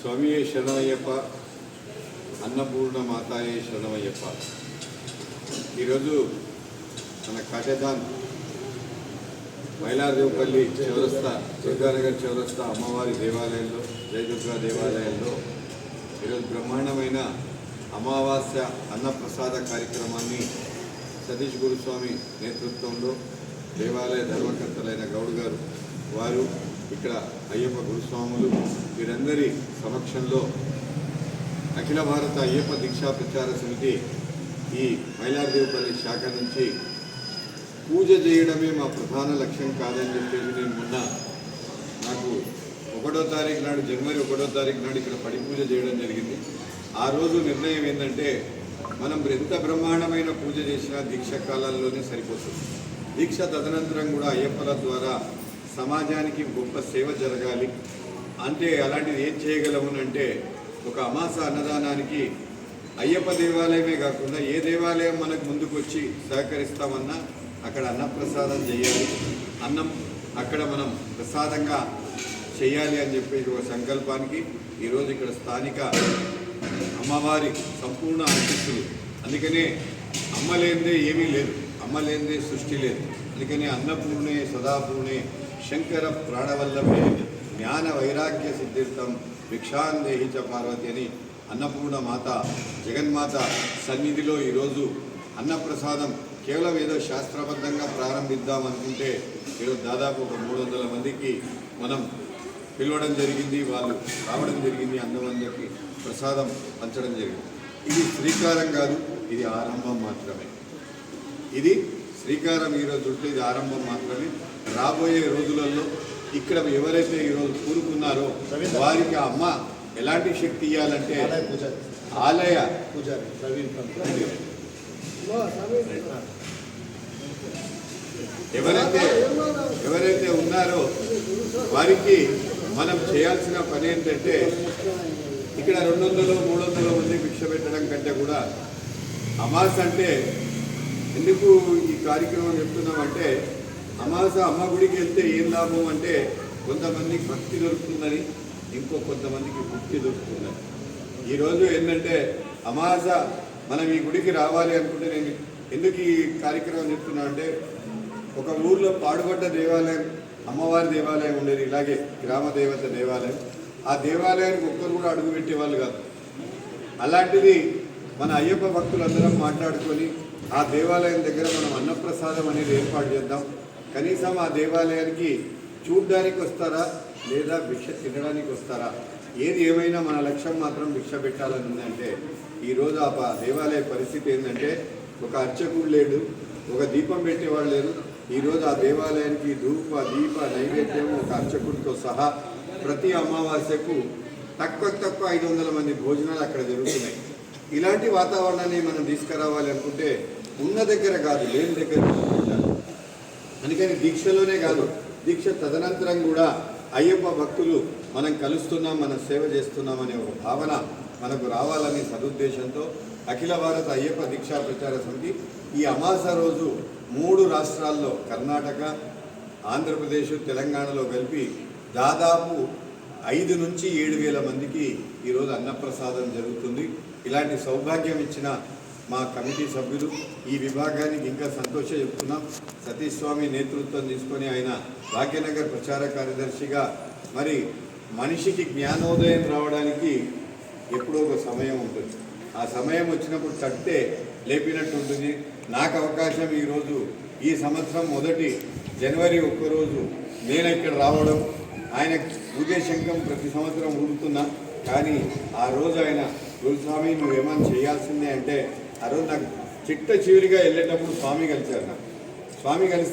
స్వామియే శరణమయ్యప్ప అన్నపూర్ణ మాతాయే శరణమయ్యప్ప. ఈరోజు మన కాటేదాన్ మైలాదేవపల్లి చౌరస్తా దుర్గానగర్ చౌరస్తా అమ్మవారి దేవాలయంలో జయదుర్గా దేవాలయంలో ఈరోజు బ్రహ్మాండమైన అమావాస్య అన్నప్రసాద కార్యక్రమాన్ని సతీష్ గురుస్వామి నేతృత్వంలో దేవాలయ ధర్మకర్తలైన గౌడ్ గారు వారు ఇక్కడ అయ్యప్ప గురుస్వాములు వీరందరి సమక్షంలో అఖిల భారత అయ్యప్ప దీక్షా ప్రచార సమితి ఈ మైలాదేవపల్లి శాఖ నుంచి పూజ చేయడమే మా ప్రధాన లక్ష్యం కాదని చెప్పేసి నేను మొన్న నాకు ఒకటో తారీఖు నాడు జనవరి ఒకటో తారీఖు నాడు ఇక్కడ పడి పూజ చేయడం జరిగింది. ఆ రోజు నిర్ణయం ఏంటంటే మనం ఎంత బ్రహ్మాండమైన పూజ చేసినా దీక్ష కాలాల్లోనే సరిపోతుంది. దీక్ష తదనంతరం కూడా అయ్యప్పల ద్వారా సమాజానికి గొప్ప సేవ జరగాలి. అంటే అలాంటిది ఏం చేయగలమునంటే ఒక అమాస అన్నదానానికి అయ్యప్ప దేవాలయమే కాకుండా ఏ దేవాలయం మనకు ముందుకు వచ్చి సహకరిస్తామన్నా అక్కడ అన్నప్రసాదం చేయాలి. అన్నం అక్కడ మనం ప్రసాదంగా చేయాలి అని చెప్పేసి ఒక సంకల్పానికి ఈరోజు ఇక్కడ స్థానిక అమ్మవారి సంపూర్ణ ఆశిస్తులు అందుకనే అమ్మ లేనిదే ఏమీ లేదు. అమ్మ లేనిదే సృష్టి లేదు. అందుకని అన్నపూర్ణే సదాపూర్ణే శంకర ప్రాణవల్లభే జ్ఞాన వైరాగ్య సిద్ధిర్థం భిక్షాందేహి చ పార్వతి అని అన్నపూర్ణ మాత జగన్మాత సన్నిధిలో ఈరోజు అన్నప్రసాదం కేవలం ఏదో శాస్త్రబద్ధంగా ప్రారంభిద్దాం అనుకుంటే ఈరోజు దాదాపు ఒక మూడు వందల మందికి మనం పిలవడం జరిగింది వాళ్ళు రావడం జరిగింది అందమందరికి ప్రసాదం పంచడం జరిగింది. ఇది శ్రీకారం కాదు ఇది ఆరంభం మాత్రమే. ఇది శ్రీకారం ఈరోజు ఉంటే ఇది ఆరంభం మాత్రమే. రాబోయే రోజులలో ఇక్కడ ఎవరైతే ఈరోజు కూరుకున్నారో వారికి ఆ అమ్మ ఎలాంటి శక్తి ఇవ్వాలంటే ఆలయ పూజారి. ప్రవీణ్ ఎవరైతే ఎవరైతే ఉన్నారో వారికి మనం చేయాల్సిన పని ఏంటంటే ఇక్కడ రెండు వందలు మూడు వందల మంది భిక్ష పెట్టడం కంటే కూడా అమాస అంటే ఎందుకు ఈ కార్యక్రమం చెప్తున్నామంటే అమాస అమ్మ గుడికి వెళ్తే ఏం లాభం అంటే కొంతమందికి భక్తి దొరుకుతుందని ఇంకో కొంతమందికి ముక్తి దొరుకుతుందని. ఈరోజు ఏంటంటే అమాస మనం ఈ గుడికి రావాలి అనుకుంటే నేను ఎందుకు ఈ కార్యక్రమం చెప్తున్నా అంటే ఒక ఊర్లో పాడుపడ్డ దేవాలయం అమ్మవారి దేవాలయం ఉండేది ఇలాగే గ్రామ దేవత దేవాలయం. ఆ దేవాలయానికి ఒక్కరు కూడా అడుగు పెట్టేవాళ్ళు కాదు. అలాంటిది మన అయ్యప్ప భక్తులందరం మాట్లాడుకొని ఆ దేవాలయం దగ్గర మనం అన్నప్రసాదం అనేది ఏర్పాటు చేద్దాం. కనీసం ఆ దేవాలయానికి చూడ్డానికి వస్తారా? లేదా భిక్ష తినడానికి వస్తారా? ఏది ఏమైనా మన లక్ష్యం మాత్రం భిక్ష పెట్టాలని ఉందంటే ఈరోజు ఆ దేవాలయ పరిస్థితి ఏంటంటే ఒక అర్చకుడు లేడు ఒక దీపం పెట్టేవాడు లేరు ఈరోజు ఆ దేవాలయానికి ధూప దీప నైవేద్యం ఒక అర్చకుడితో సహా ప్రతి అమావాస్యకు తక్కువ తక్కువ ఐదు వందల మంది భోజనాలు అక్కడ జరుగుతున్నాయి. ఇలాంటి వాతావరణాన్ని మనం తీసుకురావాలి అనుకుంటే ఉన్న దగ్గర కాదు లేని దగ్గర అందుకని దీక్షలోనే కాదు దీక్ష తదనంతరం కూడా అయ్యప్ప భక్తులు మనం కలుస్తున్నాం మనం సేవ చేస్తున్నాం అనే ఒక భావన మనకు రావాలనే సదుద్దేశంతో అఖిల భారత అయ్యప్ప దీక్షా ప్రచార సమితి ఈ అమాస రోజు మూడు రాష్ట్రాల్లో కర్ణాటక ఆంధ్రప్రదేశ్ తెలంగాణలో కలిపి దాదాపు ఐదు నుంచి ఏడు వేల మందికి ఈరోజు అన్నప్రసాదం జరుగుతుంది. ఇలాంటి సౌభాగ్యం ఇచ్చిన మా కమిటీ సభ్యులు ఈ విభాగానికి ఇంకా సంతోషం చెప్తున్నాం. సతీష్ స్వామి నేతృత్వం తీసుకొని ఆయన భాగ్యనగర్ ప్రచార కార్యదర్శిగా మరి మనిషికి జ్ఞానోదయం రావడానికి ఎప్పుడో ఒక సమయం ఉంటుంది. ఆ సమయం వచ్చినప్పుడు తట్టే లేపినట్టు ఉంటుంది. నాకు అవకాశం ఈరోజు ఈ సంవత్సరం మొదటి జనవరి ఒక్కరోజు నేను ఇక్కడ రావడం ఆయన ఉదయశంకం ప్రతి సంవత్సరం ఊరుతున్నా కానీ ఆ రోజు ఆయన గురుస్వామి నువ్వేమని చేయాల్సిందే అంటే ఆ రోజు నాకు చిట్ట చివరిగా వెళ్ళేటప్పుడు స్వామి కలిశారు నాకు. స్వామి కలిస్తే